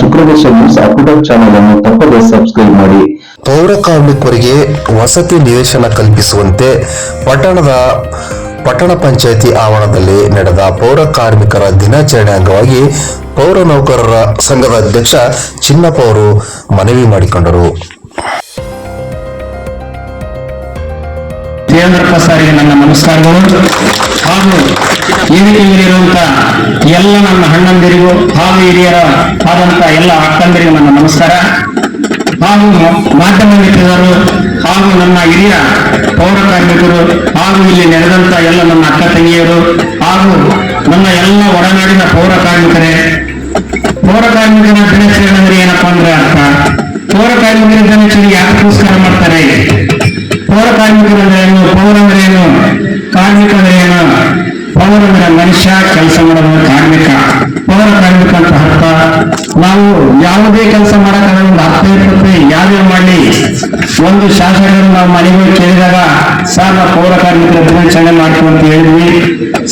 ಶುಕ್ರವೇಶ news channel ಅನ್ನು ತಪ್ಪದೇ subscribe ಮಾಡಿ. ಪೌರ ಕಾರ್ಮಿಕರಿಗೆ ವಸತಿ ನಿವೇಶನ ಕಲ್ಪಿಸುವಂತೆ ಪಟ್ಟಣದ ಪಟ್ಟಣ ಪಂಚಾಯಿತಿ ಆವರಣದಲ್ಲಿ ನಡೆದ ಪೌರ ಕಾರ್ಮಿಕರ ದಿನಾಚರಣೆ ಅಂಗವಾಗಿ ಪೌರ ನೌಕರರ ಸಂಘದ ಅಧ್ಯಕ್ಷ ಚಿನ್ನಪ್ಪ ಅವರು ಮನವಿ ಮಾಡಿಕೊಂಡರು. ದೇವೇಂದ್ರಪ್ಪ ಸಾರಿಗೆ ನನ್ನ ನಮಸ್ಕಾರಗಳು. ಹಾಗೂ ವೇದಿಕೆಯಲ್ಲಿರುವಂತ ಎಲ್ಲ ನನ್ನ ಅಣ್ಣಂದಿರಿಗೂ ಹಾಗೂ ಹಿರಿಯರ ಆದಂತ ಎಲ್ಲ ಅಕ್ಕಂದಿರಿಗೂ ನನ್ನ ನಮಸ್ಕಾರ. ಹಾಗೂ ಮಾಧ್ಯಮ ಮಿತ್ರರು ಹಾಗೂ ನನ್ನ ಹಿರಿಯ ಪೌರ ಕಾರ್ಮಿಕರು ಹಾಗೂ ಇಲ್ಲಿ ನೆರೆದಂತ ಎಲ್ಲ ನನ್ನ ಅಕ್ಕ ತಂಗಿಯರು ಹಾಗೂ ನನ್ನ ಎಲ್ಲ ಒಡನಾಡಿನ ಪೌರ ಕಾರ್ಮಿಕರೇ. ಪೌರ ಕಾರ್ಮಿಕರ ದಿನಾಚರಣೆ ಅಂದ್ರೆ ಏನಪ್ಪಾ ಅಂದ್ರೆ ಅರ್ಥ. ಪೌರ ಕಾರ್ಮಿಕರ ಮನುಷ್ಯ ಕೆಲಸ ಮಾಡೋದು ಕಾರ್ಮಿಕ ಪೌರ ಕಾರ್ಮಿಕ ಅಂತ ಅರ್ಥ, ನಾವು ಯಾವುದೇ ಕೆಲಸ ಮಾಡಕ್ಕಾಗಲ್ಲ, ಒಂದು ಹತ್ತೈದು ಯಾವ್ದೇ ಮಾಡಲಿ ಒಂದು ಶಾಸಕರು ನಾವು ಮನೆಗೆ ಕೇಳಿದಾಗ, ಸರ್, ನಾವು ಪೌರ ಕಾರ್ಮಿಕರ ದಿನಾಚರಣೆ ಅಂತ ಹೇಳಿದ್ವಿ.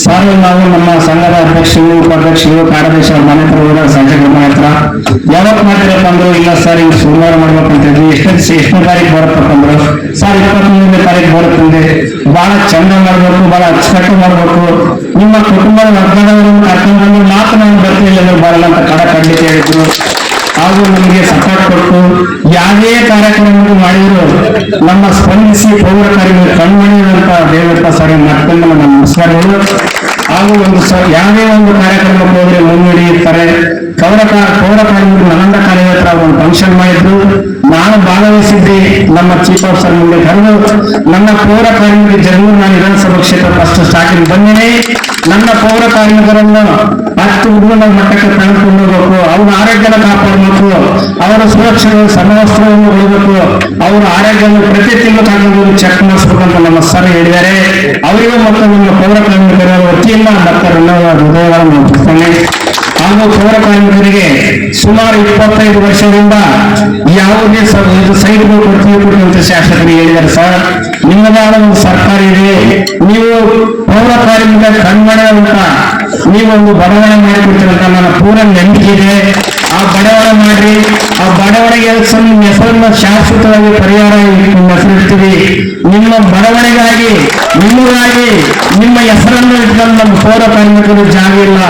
ಸರ್, ನಾವು ನಮ್ಮ ಸಂಘದ ಅಧ್ಯಕ್ಷರು, ಉಪಾಧ್ಯಕ್ಷರು, ಕಾರ್ಯದರ್ಶಿ ಮನೆ ಹತ್ರ ಹೋದಾಗ ಮನೆ ಹತ್ರ, ಯಾವತ್ತು ಮಾಡ್ತೀರಪ್ಪ ಅಂದ್ರು, ಇಲ್ಲ ಸರ್ ಈಗ ಸೋಮವಾರ ಮಾಡ್ಬೇಕು ಅಂತ ಇದ್ವಿ ಎಷ್ಟನೇ ತಾರೀಕು ಬರುತ್ತಪ್ಪ ಅಂದ್ರು, ಸರ್ ಇಪ್ಪತ್ತೊಂದನೇ ತಾರೀಕು ಬರುತ್ತಂದೆ ಬಹಳ ಚಂದ ಮಾಡ್ಬೇಕು, ಬಹಳ ಅಚ್ಚುಕಟ್ಟು ಮಾಡ್ಬೇಕು. ನಿಮ್ಮ ಕುಟುಂಬದ ವರ್ಗದವರನ್ನು ಕರ್ಕೊಂಡು ಮಾತ್ರ ನಾನು ಬರ್ತಿಲ್ಲ ಅಂದ್ರೆ ಬರಲ್ಲ ಅಂತ ಕಡ ಖಂಡಿತ ಹೇಳಿದ್ರು. ಹಾಗೂ ನಮಗೆ ಸಪೋರ್ಟ್ ಕೊಟ್ಟು ಯಾವುದೇ ಕಾರ್ಯಕ್ರಮಗಳು ಮಾಡಿದ್ರು, ನಮ್ಮ ಸ್ಪಂದಿಸಿ ಪೌರ ಕಣ್ಮಣಿಯುವಂತ ದೇವಪ್ಪ ಸರ್ ಮತ್ತೊಂದು ನಮ್ಮ ನಮಸ್ಕಾರಗಳು ಹಾಗೂ ಒಂದು ಯಾವುದೇ ಒಂದು ಕಾರ್ಯಕ್ರಮಕ್ಕೆ ಹೋದ್ರೆ ಮುನ್ನಡೆಯುತ್ತಾರೆ ಪೌರ ಪೌರ ಕಾರ್ಮಿಕರು ಕಾರ್ಯಕ್ರಮ ಕಾರ್ಯ ಹತ್ರ ಒಂದು ಫಂಕ್ಷನ್ ಮಾಡಿದ್ರು. ನಾನು ಭಾಗವಹಿಸಿದ್ದೆ ನಮ್ಮ ಚೀಫ್ ಆಫೀಸರ್ ಮುಂದೆ ಕರೆದು ನನ್ನ ಪೌರ ಕಾರ್ಮಿಕ ಜಗಳೂರು ನಾನು ವಿಧಾನಸಭಾ ಕ್ಷೇತ್ರ ಫಸ್ಟ್ ಸ್ಟಾರ್ಟಿಂಗ್ ಬಂದೇನೆ ನನ್ನ ಪೌರ ಕಾರ್ಮಿಕರನ್ನು ಹತ್ತು ಹುಡುಗನ ಮಟ್ಟಕ್ಕೆ ತೆಗೆದುಕೊಂಡು ಹೋಗಬೇಕು. ಅವ್ರ ಆರೋಗ್ಯನ ಕಾಪಾಡಬೇಕು. ಅವರ ಸುರಕ್ಷತೆ ಸಮವಸ್ತ್ರವನ್ನು ಉಳಿಬೇಕು ಅವರ ಆರೋಗ್ಯವನ್ನು ಪ್ರತಿ ತಿಂಗಳು ತಗೊಂಡು ಚೆಕ್ ಮಾಡಿಸ್ಬೇಕಂತ ನಮ್ಮ ಸರ್ ಹೇಳಿದ್ದಾರೆ. ಅವರಿಗೂ ಮತ್ತು ನಮ್ಮ ಪೌರ ಕಾರ್ಮಿಕರ ವತಿಯಿಂದ ಮತ್ತೆ ಹೃದಯಗಳನ್ನು ಅರ್ಪಿಸ್ತೇನೆ ಹಾಗೂ ಪೌರ ಕಾರ್ಮಿಕರಿಗೆ ಸುಮಾರು ಇಪ್ಪತ್ತೈದು ವರ್ಷದಿಂದ ಯಾವುದೇ ಸ- ಇದು ಸೈಡ್ಗಳು ಕೊಡ್ತೀವಿ ಕೊಡಿ ಅಂತ ಶಾಸಕರು ಹೇಳಿದ್ದಾರೆ ಸರ್. ನಿಮ್ಮದಾದ ಒಂದು ಸರ್ಕಾರ ಇದೆ. ನೀವು ಪೌರ ಕಾರ್ಮಿಕ ಕಣ್ಮಡ ಅಂತ ನೀವು ಒಂದು ಬಡವಣೆ ಮಾಡಿಕೊಡ್ತೀರಂತ ನನ್ನ ಪೂರ ನಂಬಿಕೆ ಇದೆ. ಆ ಬಡವಣ ಮಾಡ್ರಿ, ಆ ಬಡವಣೆಗೆ ನಿಮ್ಮ ಹೆಸರನ್ನ ಶಾಶ್ವತವಾಗಿ ಪರಿಹಾರ ನಿಮ್ಮ ಹೆಸರಿಡ್ತೀವಿ ನಿಮ್ಮ ಬಡವಣೆಗಾಗಿ ನಿಮಗಾಗಿ, ನಿಮ್ಮ ಹೆಸರನ್ನು ಇಟ್ಕೊಂಡು ನಮ್ಮ ಪೌರ ಕಾರ್ಮಿಕರು ಜಾಗ ಇಲ್ಲ.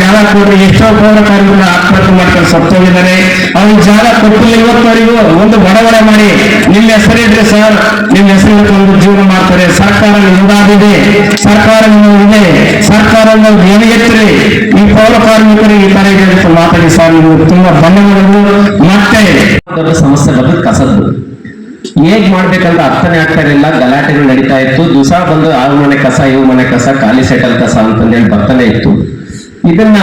ಜಾಗ ಕೊಡ್ರಿ ಎಷ್ಟೋ ಪೌರ ಕಾರ್ಮಿಕರು ಆತ್ಮಹತ್ಯೆ ಮಾಡ್ಕೊಂಡು ಸತ್ತೋಗಿದ್ದಾರೆ. ಅವ್ರಿಗೆ ಜಾಗ ಕೊಟ್ಟಿಲ್ಲ, ಇವತ್ತವರೆಗೂ ಒಂದು ಬಡವಣೆ ಮಾಡಿ ನಿಮ್ಮ ಹೆಸರಿದ್ರೆ ಸರ್, ನಿಮ್ಮ ಹೆಸರು ಒಂದು ಜೀವನ ಮಾಡ್ತಾರೆ. ಸರ್ಕಾರ ನಿಮ್ದಾಗಿದೆ. ಸರ್ಕಾರ ಇದೆ ಸರ್ಕಾರ ಏನಿಗೆತ್ರಿ ಈ ಪೌರ ಕಾರ್ಮಿಕರಿಗೆ ಈ ತರ ಮಾತಾಡಿ ಸರ್, ನೀವು ತುಂಬಾ ಧನ್ಯವಾದಗಳು ಮತ್ತೆ ದೊಡ್ಡ ಸಮಸ್ಯೆ ಬಂದು ಕಸದ್ದು. ಹೇಗ್ ಮಾಡ್ಬೇಕಂತ ಅರ್ಥನೇ ಆಗ್ತಾ ಇರಲಿಲ್ಲ. ಗಲಾಟೆಗಳು ನಡೀತಾ ಇತ್ತು. ದಿವಸ ಬಂದು ಆ ಮನೆ ಕಸ, ಏಳು ಮನೆ ಕಸ, ಖಾಲಿ ಸೆಟಲ್ ಕಸ ಅಂತಂದೇಳಿ ಬರ್ತಾನೆ ಇತ್ತು. ಇದನ್ನ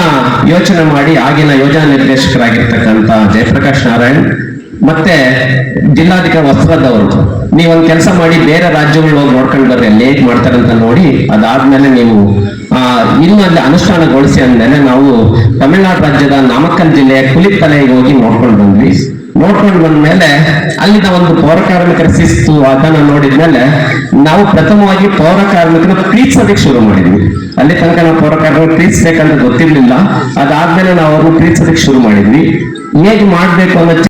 ಯೋಚನೆ ಮಾಡಿ ಆಗಿನ ಯೋಜನಾ ನಿರ್ದೇಶಕರಾಗಿರ್ತಕ್ಕಂಥ ಜಯಪ್ರಕಾಶ್ ನಾರಾಯಣ್ ಮತ್ತೆ ಜಿಲ್ಲಾಧಿಕಾರಿ ವಸ್ತ್ರದವರು ನೀವೊಂದು ಕೆಲಸ ಮಾಡಿ ಬೇರೆ ರಾಜ್ಯಗಳು ಹೋಗಿ ನೋಡ್ಕೊಂಡು ಬರ್ರಿ, ಅಲ್ಲಿ ಹೇಗ್ ಮಾಡ್ತಾರೆ ಅಂತ ನೋಡಿ, ಅದಾದ್ಮೇಲೆ ನೀವು, ಆ, ಇನ್ನು ಅಲ್ಲಿ ಅನುಷ್ಠಾನಗೊಳಿಸಿ ಅಂದ್ಮೇಲೆ ನಾವು ತಮಿಳುನಾಡು ರಾಜ್ಯದ ನಾಮಕ್ಕಲ್ ಜಿಲ್ಲೆಯ ಕುಲಿತಲೆಗೆ ಹೋಗಿ ನೋಡ್ಕೊಂಡು ಬಂದ್ವಿ. ನೋಡ್ಕೊಂಡು ಬಂದ್ಮೇಲೆ ಅಲ್ಲಿನ ಒಂದು ಪೌರ ಕಾರ್ಮಿಕರ ಶಿಸ್ತು ಅದನ್ನ ನೋಡಿದ್ಮೇಲೆ ನಾವು ಪ್ರಥಮವಾಗಿ ಪೌರ ಕಾರ್ಮಿಕರು ಪ್ರೀತಿಸೋದಕ್ಕೆ ಶುರು ಮಾಡಿದ್ವಿ. ಅಲ್ಲಿ ತನಕ ನಾವು ಪೌರ ಕಾರ್ಮಿಕರು ಪ್ರೀತಿಸ್ಬೇಕಂತ ಗೊತ್ತಿರ್ಲಿಲ್ಲ. ಅದಾದ್ಮೇಲೆ ನಾವು ಅವ್ರನ್ನ ಪ್ರೀತಿಸೋದಕ್ಕೆ ಶುರು ಮಾಡಿದ್ವಿ. ಹೇಗೆ ಮಾಡ್ಬೇಕು ಅನ್ನೋ